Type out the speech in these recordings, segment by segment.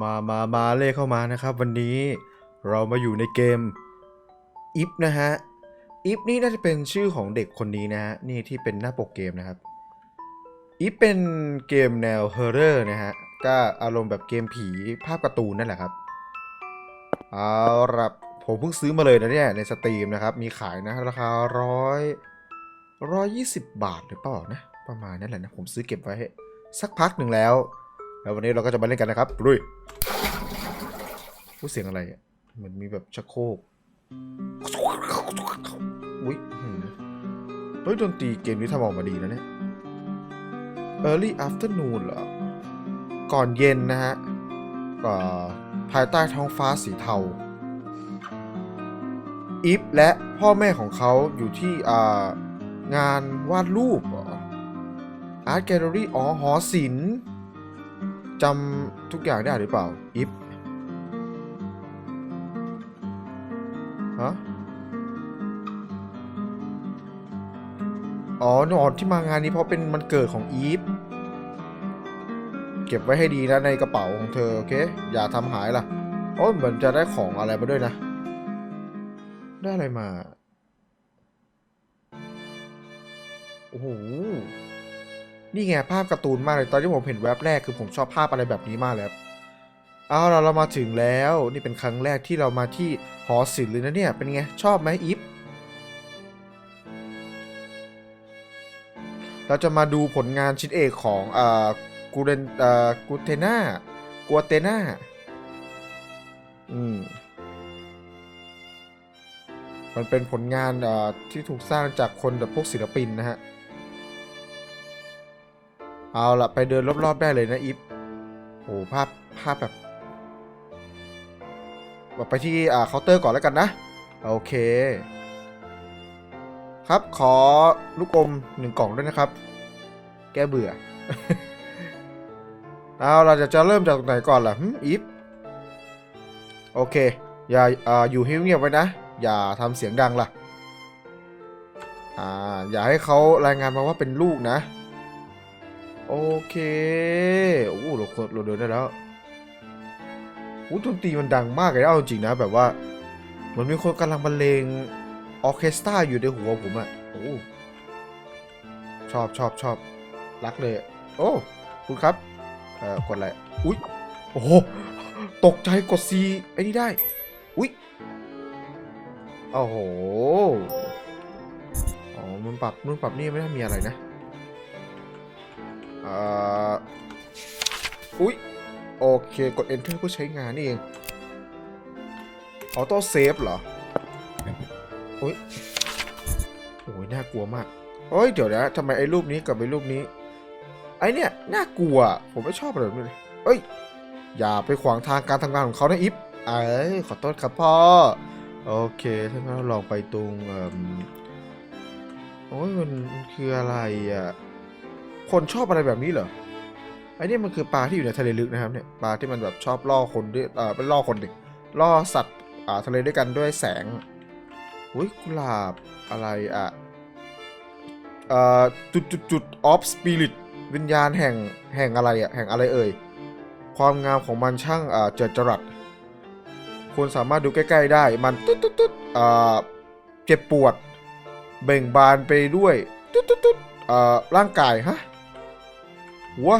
มามามาเล่เข้ามานะครับ วันนี้เรามาอยู่ในเกมอิฟนะฮะอิฟนี่น่าจะเป็นชื่อของเด็กคนนี้นะฮะนี่ที่เป็นหน้าปกเกมนะครับอิฟเป็นเกมแนวเฮอร์เรอร์นะฮะ ก็อารมณ์แบบเกมผีภาพการ์ตูนนั่นแหละครับ เอาละผมเพิ่งซื้อมาเลยนะเนี่ยในสตรีมนะครับ มีขายนะ ราคาร้อยร้อยยี่สิบบาทหรือเปล่านะ ประมาณนั้นแหละนะ ผมซื้อเก็บไว้ สักพักหนึ่งแล้ว แล้ววันนี้เราก็จะมาเล่นกันนะครับลุยผู้เสียงอะไรเหมือนมีแบบชักโครกอุ้ยเฮ้ยดนตรีเกมนี้ทำออกมาดีนะเนี่ย Early Afternoon เหรอ ก่อนเย็นนะฮะก็ภายใต้ท้องฟ้าสีเทา อีฟและพ่อแม่ของเขาอยู่ที่งานวาดรูปอาร์ตแกลเลอรี่อ๋อหอศิลป์ จำทุกอย่างได้หรือเปล่าอิฟฮะ อ๋อหนอนที่มางานนี้เพราะเป็นมันเกิดของอีฟ เก็บไว้ให้ดีนะในกระเป๋าของเธอ โอเค อย่าทำหายล่ะ โอ้เหมือนจะได้ของอะไรมาด้วยนะ ได้อะไรมา โอ้โห นี่ไงภาพการ์ตูนมากเลยตอนที่ผมเห็นแว็บแรกคือผมชอบภาพอะไรแบบนี้มากเลยครับเอาเราเรามาถึงแล้วนี่เป็นครั้งแรกที่เรามาที่หอศิลป์เลยนะเนี่ยเป็นไงชอบไหมอีฟเราจะมาดูผลงานชิ้นเอกของอ่ากูเรนอ่ากูเทน่ากัวเตน่าอืมมันเป็นผลงานอ่าที่ถูกสร้างจากคนแบบพวกศิลปินนะฮะ เอาละไปเดินรอบๆได้เลยนะอิฟโอ้ภาพภาพแบบแบบไปที่อ่าเคาน์เตอร์ก่อนแล้วกันนะ โอเค ครับขอลูกอมหนึ่งกล่องด้วยนะครับ แก้เบื่อเอาเราจะจะเริ่มจากตรงไหนก่อนล่ะอีฟโอเค อย่าอ่าอยู่เงียบไว้นะ อย่าทำเสียงดังล่ะ อ่า อย่าให้เขารายงานมาว่าเป็นลูกนะ โอเคโอ้โหเราเราเดินได้แล้วโอ้ดนตรีมันดังมากเลยเอาจริงนะแบบว่าเหมือนมีคนกำลังบรรเลงออเคสตราอยู่ในหัวผมอะโอ้ชอบชอบชอบรักเลย โอ้คุณครับเอ่อกดอะไรอุ๊ยโอ้โหตกใจกด C ไอ้นี่ได้อุ๊ยโอ้โหอ๋อมันปรับนู่นปรับนี่ไม่ได้มีอะไรนะ อ่าอุ๊ย โอเค กด enter เพื่อใช้งานนี่เองออโต้เซฟเหรออุ๊ยโอ้ยน่ากลัวมากเฮ้ย เดี๋ยวนะทำไมไอ้รูปนี้กับไอ้รูปนี้ ไอ้เนี่ยน่ากลัว ผมไม่ชอบแบบนี้เลยเอ้ย อย่าไปขวางทางการทำงานของเขานะอิฟเอ้ยขอโทษครับพ่อ โอเค ถ้างั้นเราลองไปตรงเอ่มโอ้ยมันมันคืออะไรอะ คนชอบอะไรแบบนี้เหรอไอ้นี่มันคือปลาที่อยู่ในทะเลลึกนะครับเนี่ยปลาที่มันแบบชอบล่อคนด้วยเอ่อเป็นล่อคนดิล่อสัตว์อ่าทะเลด้วยกันด้วยแสงอุ้ยกุหลาบอะไรอะเอ่อจุดจุดจุดออฟสปิริตวิญญาณแห่งแห่งอะไรอะแห่งอะไรเอ่ยความงามของมันช่างอ่าเจิดจรัสคุณสามารถดูใกล้ ๆ ได้มันตุ๊ดตุ๊ดตุ๊ดอ่าเจ็บปวด เบ่งบานไปด้วยตุ๊ดตุ๊ดตุ๊ดอ่าร่างกายฮะ หัว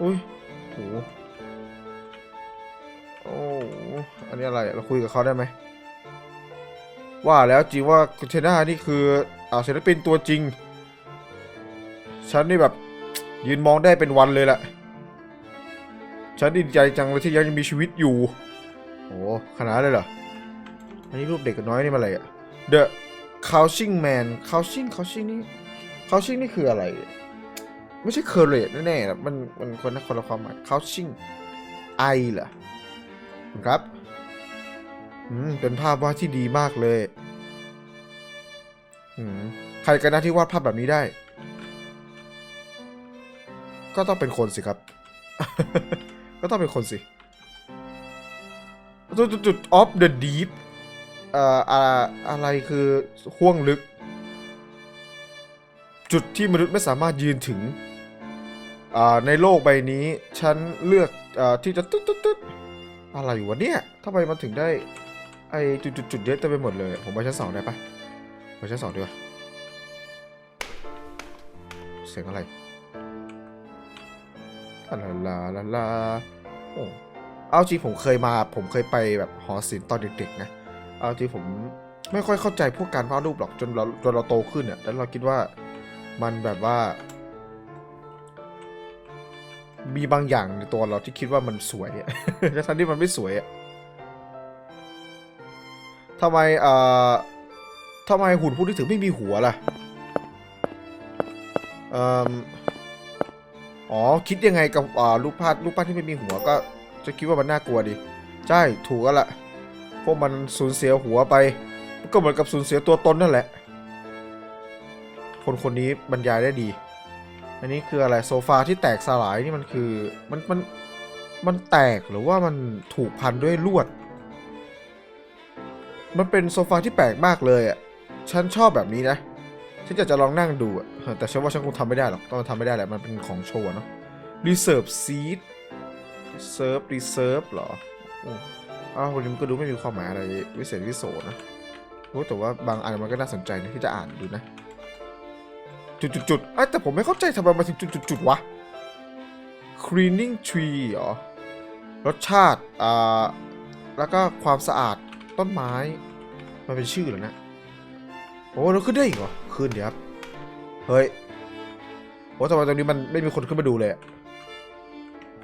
อุ้ยโหโอ้อันนี้อะไร เราคุยกับเขาได้ไหม ว่าแล้วจริงว่าคุณเทน่านี่คืออ่าศิลปินตัวจริง ฉันนี่แบบยืนมองได้เป็นวันเลยแหละ ฉันดีใจจังเลยที่ยังมีชีวิตอยู่ โอ้ขนาดเลยเหรอ อันนี้รูปเด็กน้อยนี่มาอะไรอะ The Couching Man Couching Couching นี่ Couching นี่คืออะไร ไม่ใช่ Courage แน่ๆมันมันคนละคนละความหมาย Couching I เหรอครับอืมเป็นภาพวาดที่ดีมากเลยอืมใครกันนะที่วาดภาพแบบนี้ได้ ก็ต้องเป็นคนสิครับ ก็ต้องเป็นคนสิจุดจุดจุด of the deep เอ่ออะอะไรคือห่วงลึก จุดที่มนุษย์ไม่สามารถยืนถึง ในโลกใบนี้ฉันเลือกอที่จะตึ๊ดตึ๊ดตึ๊ดอะไรวะเนี่ยทำไมมันถึงได้ ไอจุดจุดจุดๆๆเยอะเต็มไปหมดเลย ผมไปชั้นสองได้ปะไปชั้นสองดีกว่าเสียงอะไรลาลาลาลาโอ้เอาจริงผมเคยมา ผมเคยไปแบบหอศิลป์ตอนเด็กๆนะ เอาจริงผมไม่ค่อยเข้าใจพวกการวาดรูปหรอกจนเราจนเราโตขึ้นเนี่ยแล้วเราคิดว่ามันแบบว่า มีบางอย่างในตัวเราที่คิดว่ามันสวยอะทั้งที่มันไม่สวยอะทำไมเอ่อทำไมหุ่นพวกนี้ถึงไม่มีหัวล่ะเอ่ออ๋อ คิดยังไงกับอ่ารูปภาพรูปภาพที่ไม่มีหัวก็จะคิดว่ามันน่ากลัวดีใช่ถูกแล้วล่ะพวกมันสูญเสียหัวไป ก็เหมือนกับสูญเสียตัวตนนั่นแหละ คนคนนี้บรรยายได้ดี อันนี้คืออะไรโซฟาที่แตกสลายนี่มันคือมันมันมันแตกหรือว่ามันถูกพันด้วยลวด มันเป็นโซฟาที่แปลกมากเลยอะ ฉันชอบแบบนี้นะ ฉันอยากจะลองนั่งดูอะ แต่ฉันว่าฉันคงทำไม่ได้หรอก ต้องทำไม่ได้แหละ มันเป็นของโชว์เนาะ reserve seat reserve reserve เหรออ้าววันนี้มันก็ดูไม่มีความหมายอะไรวิเศษวิโสนะ แต่ว่าบางอันมันก็น่าสนใจนะที่จะอ่านดูนะ จุดๆๆเอ้แต่ผมไม่เข้าใจทำไมมาถึงจุดๆๆวะ cleaning tree เหรอ รสชาติ อ่า แล้วก็ความสะอาดต้นไม้ มันเป็นชื่อเหรอนะ โอ้เราขึ้นได้อีกเหรอ ขึ้นเดี๋ยวครับ เฮ้ย โอ้ทำไมตรงนี้มันไม่มีคนขึ้นมาดูเลย อะ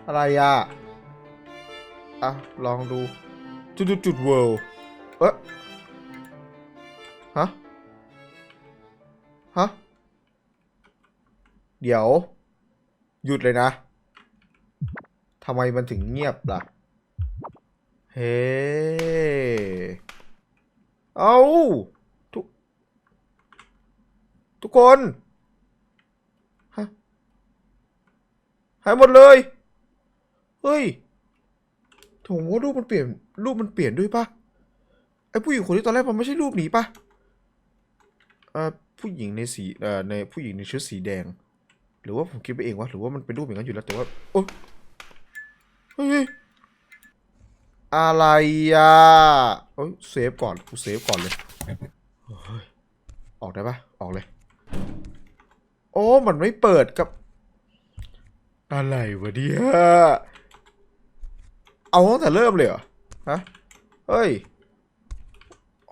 อะไรอะ อะ ลองดู จุดจุดจุดเวิลด์เอ๊ะฮะ ฮะ เดี๋ยว หยุดเลยนะทำไมมันถึงเงียบล่ะ เฮ้ เอาทุก ทุกคนฮะหายหมดเลย เฮ้ยโถว่ารูปมันเปลี่ยน รูปมันเปลี่ยนด้วยปะไอผู้หญิงคนที่ตอนแรกมันไม่ใช่รูปนี้ปะเอ่อผู้หญิงในสีเอ่อในผู้หญิงในชุดสีแดง หรือว่าผมคิดไปเองวะหรือว่ามันเป็นรูปอย่างนั้นอยู่แล้วแต่ว่าโอ๊ยเฮ้ยอะไรอะเอ้ยเซฟก่อนกูเซฟก่อนเลยเฮ้ยออกได้ปะออกเลย โอ้มันไม่เปิดกับ อะไรวะเนี่ยเอาตั้งแต่เริ่มเลยเหรอฮะเฮ้ย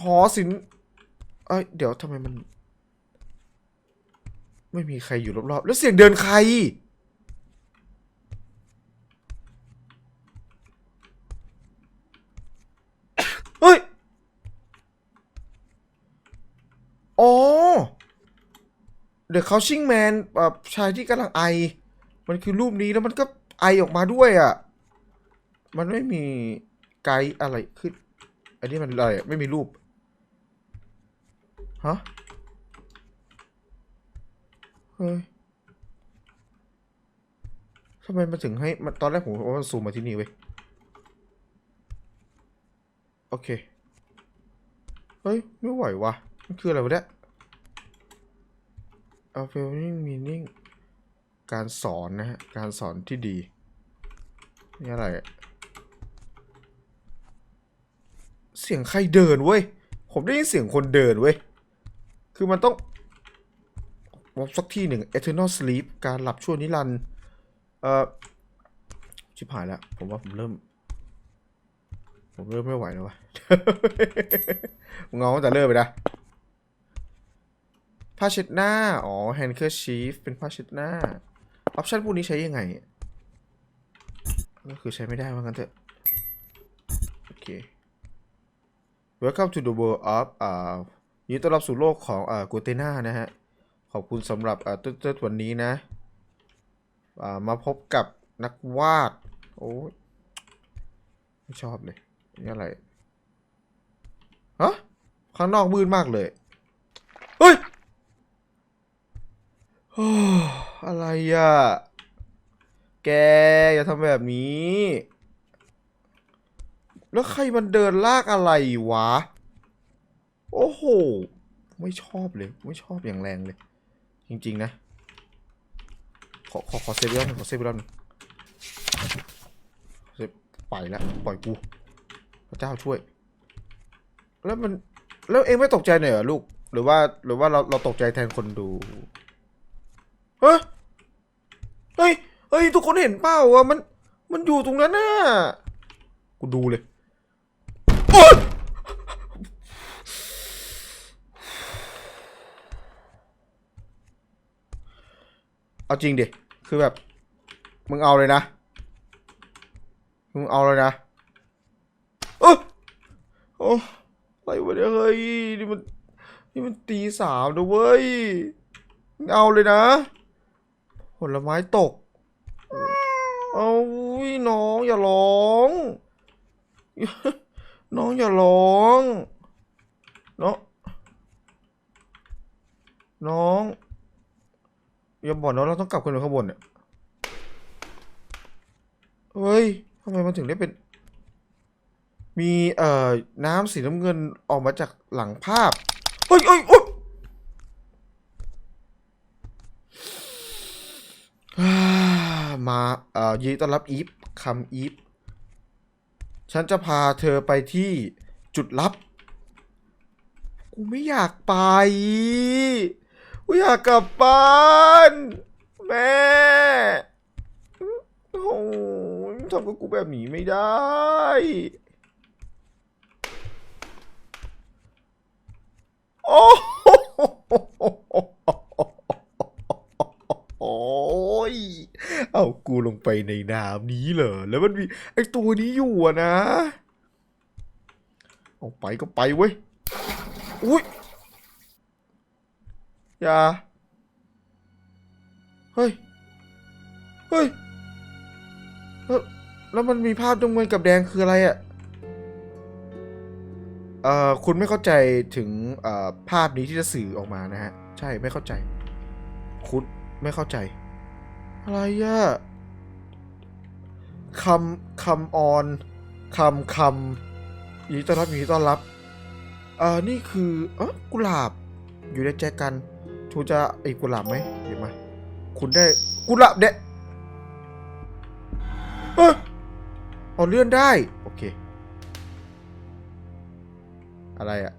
หอศิลป์เอ้ยเดี๋ยวทำไมมัน ไม่มีใครอยู่รอบๆ แล้วเสียงเดินใคร เฮ้ย อ๋อ The Couching Man แบบชายที่กำลังไอ มันคือรูปนี้แล้วมันก็ไอออกมาด้วยอะ มันไม่มีไกด์อะไรขึ้น อันนี้มันอะไรไม่มีรูป ฮะ เฮ้ยทำไมมันถึงให้มันตอนแรกผมว่ามันซูมมาที่นี่เว้ย โอเค เฮ้ย ไม่ไหววะมันคืออะไรวะเนี่ย a f e l i n g meaning การสอนนะฮะ การสอนที่ดี นี่อะไร เสียงใครเดินเว้ย ผมได้ยินเสียงคนเดินเว้ย คือมันต้อง สักที่หนึ่ง eternal sleep การหลับชั่วนิรันด์เอ่อชิบหายแล้ว ผมว่าผมเริ่ม ผมเริ่มไม่ไหวแล้ววะเงาตั้งแต่เริ่มไปนะผ้าเช็ดหน้า อ๋อ handkerchief เป็นผ้าเช็ดหน้า ออปชันพวกนี้ใช้ยังไง ก็คือใช้ไม่ได้ว่างั้นเถอะ โอเค Welcome to the world of อ่ายินดีต้อนรับสู่โลกของอ่ากูเตน่านะฮะ ขอบคุณสำหรับอ่าเต้นๆวันนี้นะอ่ามาพบกับนักวาด โอ้ยไม่ชอบเลยนี่อะไรฮะข้างนอกมืดมากเลย เฮ้ยโอ้อะไรอะ แก อย่าทำแบบนี้ แล้วใครมันเดินลากอะไรวะ โอ้โห ไม่ชอบเลย ไม่ชอบอย่างแรงเลย จริงๆนะ ขอขอขอเซฟรอบนึงขอเซฟรอบนึงเซฟไปแล้วปล่อยกูพระเจ้าช่วย แล้วมันแล้วเองไม่ตกใจหน่อยเหรอลูก หรือว่าหรือว่าเราเราตกใจแทนคนดูเฮ้ยเฮ้ยเฮ้ยทุกคนเห็นเปล่าว่ามันมันอยู่ตรงนั้นน่ะกูดูเลยโอ๊ย เอาจริงดิ คือแบบ มึงเอาเลยนะ มึงเอาเลยนะเอยโอ้อะไรวะเนี่ยเฮ้ย นี่มัน นี่มันตีสามนะเว้ยมึงเอาเลยนะ ผลไม้ตก เอาอุ้ยน้องอย่าร้อง น้องอย่าร้อง น้อง น้อง อย่าบอกน้องเราต้องกลับขึ้นไปข้างบนเนี่ยเฮ้ยทำไมมันถึงได้เป็น มีเอ่อน้ำสีน้ำเงินออกมาจากหลังภาพเฮ้ยเฮ้ยโอ๊ยมาเอ่อยินดีต้อนรับอีฟคำอีฟฉันจะพาเธอไปที่จุดลับ กูไม่อยากไป กูอยากกลับบ้าน แม่โอ้ยทำกับกูแบบนี้ไม่ได้ โอ้โหโอ้ยเอากูลงไปในน้ำนี้เหรอ แล้วมันมีไอตัวนี้อยู่อะนะ เอาไปก็ไปเว้ย อุ้ย อย่า เฮ้ย เฮ้ย แล้วแล้วมันมีภาพตรงเงินกับแดงคืออะไรอะเอ่อคุณไม่เข้าใจถึงเอ่อภาพนี้ที่จะสื่อออกมานะฮะ ใช่ไม่เข้าใจ คุณไม่เข้าใจ อะไรอะคำคำออนคำคำยินดีต้อนรับยินดีต้อนรับเอ่อนี่คือเออกุหลาบอยู่ในแจกัน ทูจะไอ้กุหลาบไหมเดี๋ยวมา คุณได้กุหลาบเด็เออเอาเลื่อนได้ โอเค อะไรอะ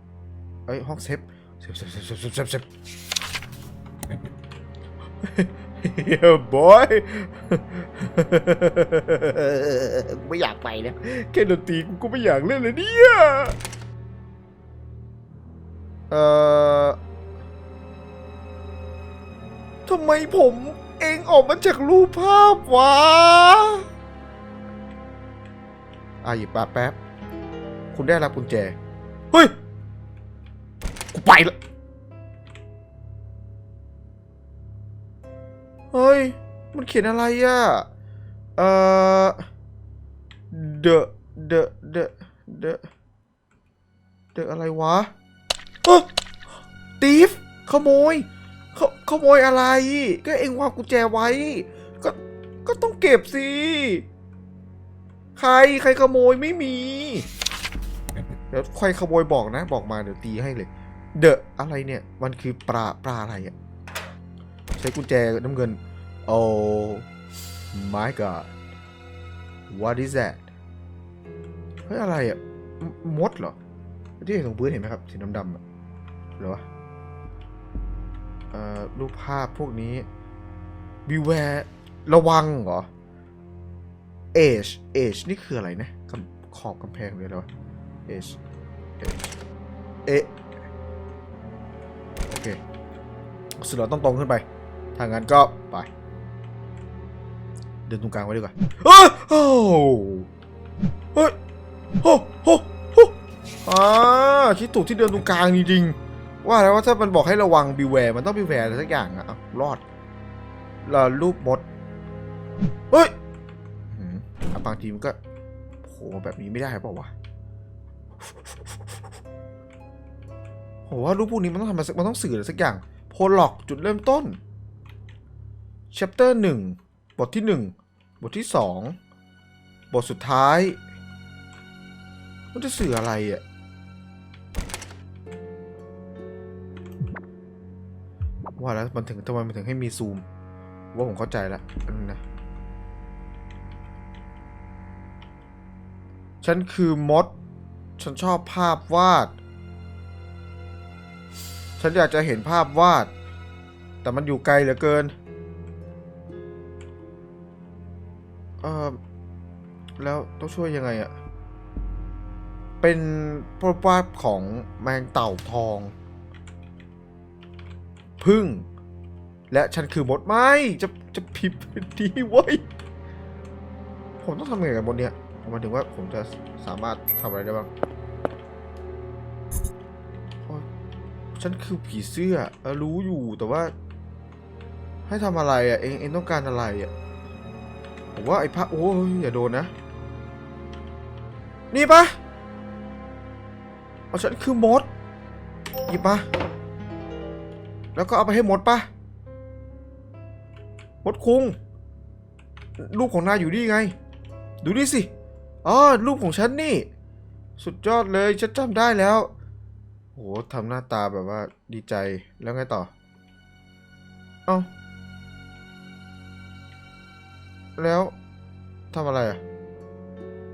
เอ้ยห้องเซฟเซฟเซฟเซฟเซฟเซฟเซฟ yeah boy ไม่อยากไปนะแค่ดนตรีกูก็ไม่อยากเล่นเลยเนี่ยเอ่อ ทำไมผมเองออกมาจากรูปภาพวะอะหยิบปากแป๊บ คุณได้รับกุญแจ เฮ้ย กูไปละ เฮ้ย มันเขียนอะไรอะ เอ่อ the the the the the อะไรวะเฮ้ตีฟขโมย ขโมยอะไร ก็เองวางกุญแจไว้ ก็ก็ต้องเก็บสิใครใครขโมยไม่มี เดี๋ยวใครขโมยบอกนะ บอกมาเดี๋ยวตีให้เลย เดอะอะไรเนี่ย มันคือปลาปลาอะไรอะใช้กุญแจน้ำเงิน oh my god what is that เฮ้ยอะไรอะมดเหรอที่เห็นตรงพื้นเห็นไหมครับสีดำๆอะหรอวะเอ่อ รูปภาพพวกนี้ beware ระวังเหรอ age age นี่คืออะไรนะขอบกำแพงเลยเหรอ age age เอโอเคสุดเราต้องตรงขึ้นไปถ้างนั้นก็ไป เดินตรงกลางไว้ดีกว่าเอ้โอ้เฮ้ยโอ้โหโอ้อ่าคิดถูกที่เดินตรงกลางจริงๆ ว่าแล้วว่าถ้ามันบอกให้ระวัง beware มันต้อง beware อะไรสักอย่างอะรอดแล้วรูปมดเฮ้ยอืมอะบางทีมันก็โผล่แบบนี้ไม่ได้เปล่าวะโหว่ารูปพวกนี้มันต้องทำอะไรสักมันต้องสื่ออะไรสักอย่าง โพล็อกจุดเริ่มต้น chapter หนึ่งบทที่หนึ่งบทที่สองบทสุดท้าย มันจะสื่ออะไรอะ ว่าแล้วมันถึงทำไมมันถึงให้มีซูม ว่าผมเข้าใจแล้วอันนึงนะฉันคือมด ฉันชอบภาพวาด ฉันอยากจะเห็นภาพวาด แต่มันอยู่ไกลเหลือเกิน เออแล้วต้องช่วยยังไงอะ เป็นภาพวาดของแมงเต่าทอง พึ่ง และฉันคือมดไม่จะจะผิดดีเว้ยผมต้องทำยังไงกับมดเนี่ยหมาถึงว่าผมจะสามารถทำอะไรได้บ้างฉันคือผีเสื้อเออรู้อยู่แต่ว่า ให้ทำอะไรอะเองเองต้องการอะไรอะผมว่าไอ้พระโอ้ยอย่าโดนนะ นี่ปะเอาฉันคือมดหยิบมา แล้วก็เอาไปให้หมดปะหมดคุงรูปของนายอยู่นี่ไง ดูนี่สิอ๋อรูปของฉันนี่ สุดยอดเลยฉันจำได้แล้วโหทำหน้าตาแบบว่าดีใจแล้วไงต่อ เอ้าแล้วทำอะไรอะ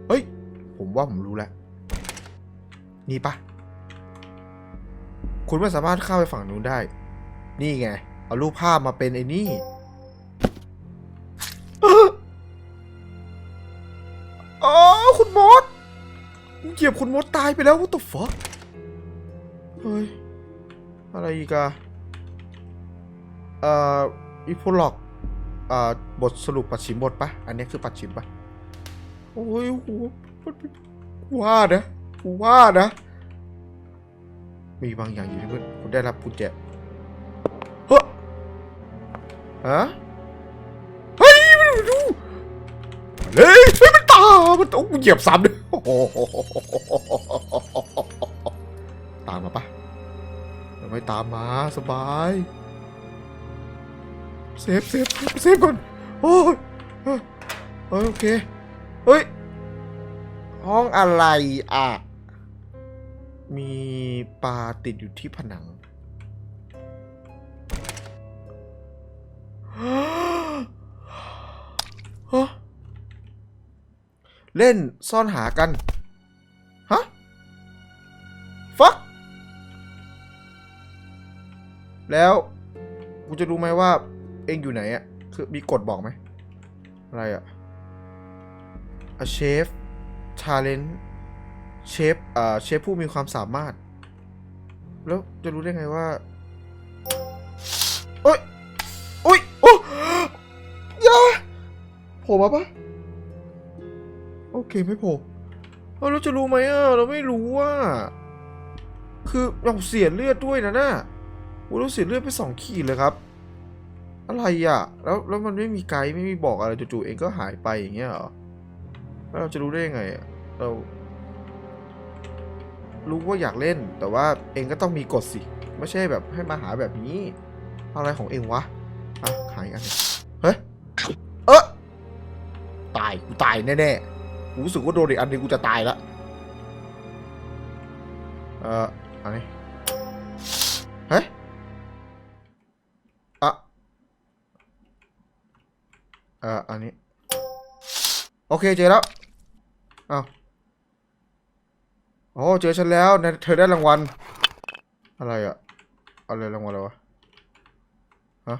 เฮ้ย ผมว่าผมรู้แล้ว นี่ปะ คุณไม่สามารถเข้าไปฝั่งนู้นได้ นี่ไง เอารูปภาพมาเป็นไอ้นี่อ๋อคุณมดเหยียบคุณมดตายไปแล้ว what the fuck เฮ้ย อะไรอีกอะเอ่ออีโพล็อกเอ่อบทสรุปปัดฉิมบทปะอันนี้คือปัดฉิมปะโอ้ยโหว่านะว่านะ มีบางอย่างอยู่ในมือคุณได้รับกุญแจ ฮะเฮ้ยมันดูเฮ้ยมันตามันต้องเหยียบซ้ำเลยโอ้โหตามมาปะไม่ตามมาสบายเซฟเซฟเซฟก่อนโอ้ยโอเคเฮ้ยห้องอะไรอะมีปลาติดอยู่ที่ผนัง เล่นซ่อนหากัน ฮะ ฟัก แล้ว กูจะรู้ไหมว่า เองอยู่ไหนอะคือมีกฎบอกไหม อะไรอะ a chef talent เชฟอ่าเชฟผู้มีความสามารถ แล้วจะรู้ได้ไงว่า โอ๊ย โผล่มาปะโอเคไม่โผล่เราจะรู้ไหมอะเราไม่รู้ว่า คือเราเสียเลือดด้วยนะน่ะเราเสียเลือดไปสองขีดเลยครับ อะไรอะ แล้วแล้วมันไม่มีไกด์ไม่มีบอกอะไรจู่ๆเองก็หายไปอย่างเงี้ยเหรอแล้วเราจะรู้ได้ยังไงเรารู้ว่าอยากเล่น แต่ว่าเองก็ต้องมีกฎสิ ไม่ใช่แบบให้มาหาแบบนี้ อะไรของเองวะอะขายอันหนึ่งเฮ้ย ตาย กูตายแน่ๆกูรู้สึกว่าโดนอีกอันนึงกูจะตายแล้วเอ่ออันนี้เฮ้ยอะเอ่ออันนี้ โอเคเจอแล้วอ้าวโอ้เจอฉันแล้วเธอได้รางวัล อะไรอะอะไรรางวัลอะไรวะ ฮะ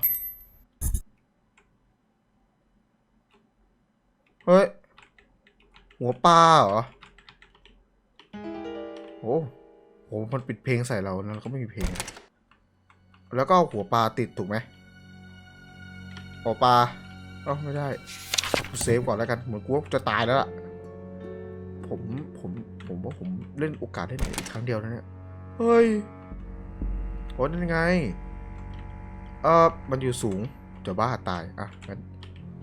เฮ้ย หัวปลาเหรอ โอ้โห มันปิดเพลงใส่เราแล้วก็ไม่มีเพลง แล้วก็หัวปลาติดถูกไหมหัวปลาเอ้าไม่ได้เซฟก่อนแล้วกัน เหมือนกูว่าจะตายแล้วล่ะ ผม ผม ผมว่าผมเล่นโอกาสได้หนึ่งครั้งเดียวนะเนี่ย เฮ้ยโอ้นั่นไง เออมันอยู่สูงจะบ้าตาย อะงั้น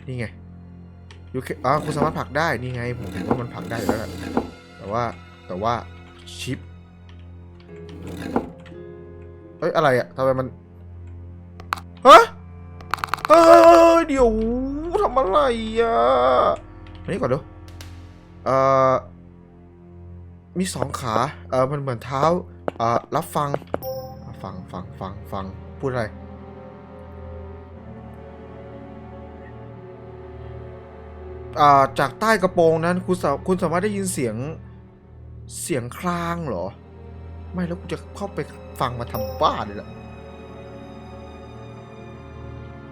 นี่ไง ยูเคอ่าคุณสามารถผลักได้ นี่ไง ผมเห็นว่ามันผลักได้แล้วแหละแต่ว่าแต่ว่าชิป เอ้ย อะไรอะทำไมมันฮะเฮ้ย เดี๋ยวทำอะไรอะอันนี้ก่อนเดี๋ยวเอ่อ มีสองขา เอ่อ มันเหมือนเท้า เอ่อ รับฟัง ฟัง ฟัง ฟัง ฟัง พูดอะไร จากใต้กระโปรงนั้นคุณสาคุณสามารถได้ยินเสียงเสียงคลางเหรอ ไม่แล้วกูจะเข้าไปฟังมาทำบ้าเลยล่ะ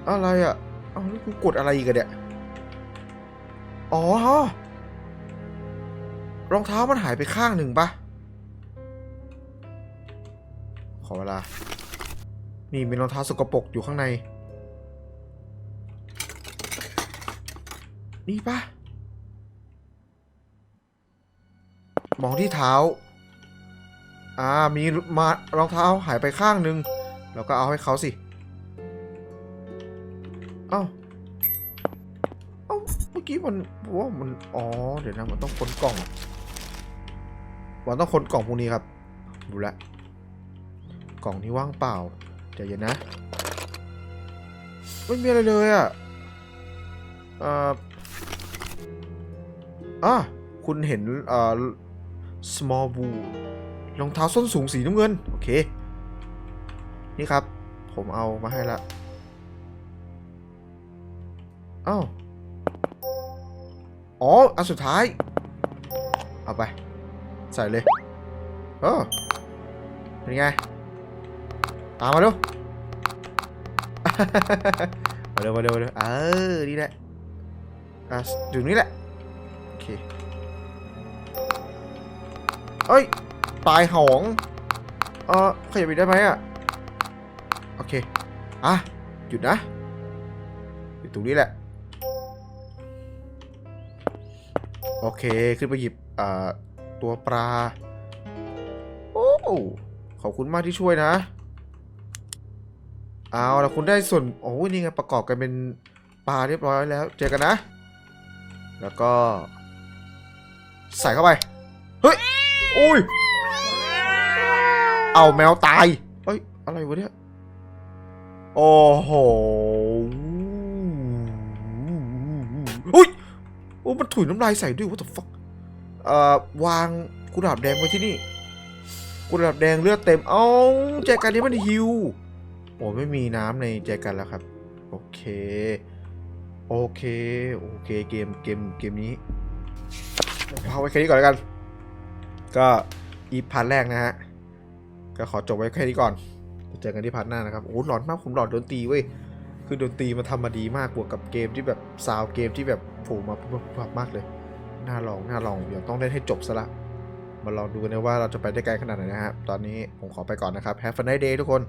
อะไรอะเอาแล้วกูกดอะไรอีกอะเนี่ยอ๋อรองเท้ามันหายไปข้างหนึ่งปะขอเวลา นี่มีรองเท้าสกปรกอยู่ข้างใน นี่ปะมองที่เท้า อ่า มีมารองเท้าหายไปข้างหนึ่งเราก็เอาให้เขาสิ เอ้า เอ้า เมื่อกี้มันว่ามัน อ๋อ เดี๋ยวนะ มันต้องค้นกล่อง มันต้องค้นกล่องพวกนี้ครับ ดูแลวกล่องนี้ว่างเปล่าใจเย็นนะ ไม่มีอะไรเลยอะ เอ่อ อะคุณเห็นเอ่อ small boot รองเท้าส้นสูงสีน้ำเงิน โอเค นี่ครับ ผมเอามาให้ละอ้าวอ๋อ อันสุดท้าย เอาไป ใส่เลยเออเป็นไง ตามมาดูมาเร็วมาเร็วมาเร็วเออ นี่แหละ อะอยู่นี่แหละ เค เอ้ย ตายหองเออขยับไปได้ไหมอะ โอเค อะ หยุดนะ อยู่ตรงนี้แหละ โอเค ขึ้นไปหยิบอ่าตัวปลา โอ้ ขอบคุณมากที่ช่วยนะ เอาละคุณได้ส่วน โอ้ยนี่ไงประกอบกันเป็นปลาเรียบร้อยแล้ว เจอกันนะ แล้วก็ ใส่เข้าไป เฮ้ยโอ้ย เอาแมวตาย เฮ้ย อะไรวะเนี่ย โอ้โหอุ้ยโอ้มันถุยน้ำลายใส่ด้วย what the fuck เอ่อ วางกุหลาบแดงไว้ที่นี่ กุหลาบแดงเลือดเต็ม เอ้าแจกันนี้มันฮิว โอ้ไม่มีน้ำในแจกันแล้วครับ โอเค โอเค โอเค เกม เกม เกมนี้ เอาไว้แค่นี้ก่อนแล้วกัน ก็อีพาร์ทแรกนะฮะ ก็ขอจบไว้แค่นี้ก่อน เจอกันที่พาร์ทหน้านะครับ โอ้หลอนมากผมหลอนดนตรีเว้ย คือดนตรีมันทำมาดีมากบวกกับเกมที่แบบซาวเกมที่แบบโผล่มาพับมากเลย น่าลองน่าลอง เดี๋ยวต้องเล่นให้จบซะละ มาลองดูกันนะว่าเราจะไปได้ไกลขนาดไหนนะครับ ตอนนี้ผมขอไปก่อนนะครับ Have a nice day ทุกคน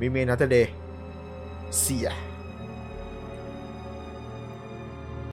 มีเมนัทเดย์เสีย